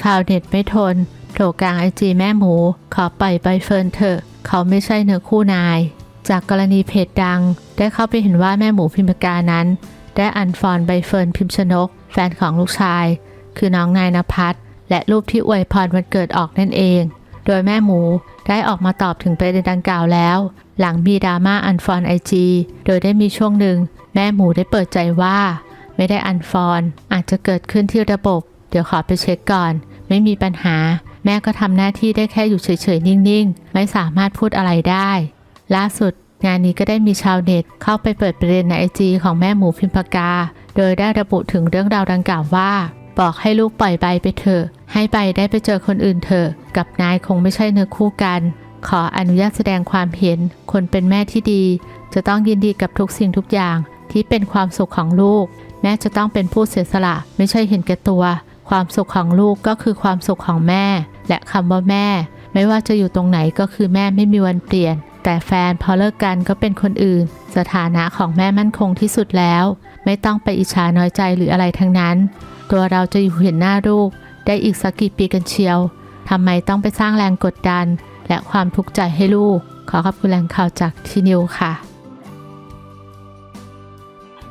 ชาวเน็ตไม่ทนโถกลางไอจีแม่หมู ขอปล่อยใบเฟิร์นเถอะ เขาไม่ใช่เนื้อคู่นาย จากกรณีเพจดัง ได้เข้าไปเห็นว่าแม่หมูพิมพ์กานั้น ได้อันฟอนใบเฟิร์นพิมชนก แฟนของลูกชาย คือน้องนายนภัสและรูปที่อวยพรวันเกิดออกนั่นเอง โดยแม่หมูได้ออกมาตอบถึงประเด็นดังกล่าวแล้ว หลังมีดราม่าอันฟอนไอจีโดยได้มีช่วงหนึ่ง แม่หมูได้เปิดใจว่า ไม่ได้อันฟอนอาจจะเกิดขึ้นที่ระบบ เดี๋ยวขอไปเช็คก่อน ไม่มีปัญหา แม่ก็ทำหน้าที่ได้แค่อยู่เฉยๆ นิ่งๆ ไม่สามารถพูดอะไรได้ ล่าสุด งานนี้ก็ได้มีชาวเน็ต เข้าไปเปิดประเด็นในไอจีของแม่หมูพิมพากา โดยได้ระบุถึงเรื่องราวดังกล่าวว่า บอกให้ลูกปล่อยใบไปเถอะให้ใบได้ไปเจอคนอื่นเถอะกับนายคงไม่ใช่เนื้อคู่กัน ขออนุญาตแสดงความเห็น คนเป็นแม่ที่ดี จะต้องยินดีกับทุกสิ่งทุกอย่างที่เป็นความสุขของลูก แม่จะต้องเป็นผู้เสียสละ ไม่ใช่เห็นแก่ตัว ความสุขของลูกก็คือความสุขของแม่ และคำว่าแม่ ไม่ว่าจะอยู่ตรงไหนก็คือแม่ไม่มีวันเปลี่ยน แต่แฟนพอเลิกกันก็เป็นคนอื่น สถานะของแม่มั่นคงที่สุดแล้ว ไม่ต้องไปอิจฉาน้อยใจหรืออะไรทั้งนั้น ตัวเราจะอยู่เห็นหน้าลูก ได้อีกสักกี่ปีกันเชียวทำไมต้องไปสร้างแรงกดดัน และความทุกข์ใจให้ลูก ขอขอบคุณแหล่งข่าวจากทีนิวค่ะ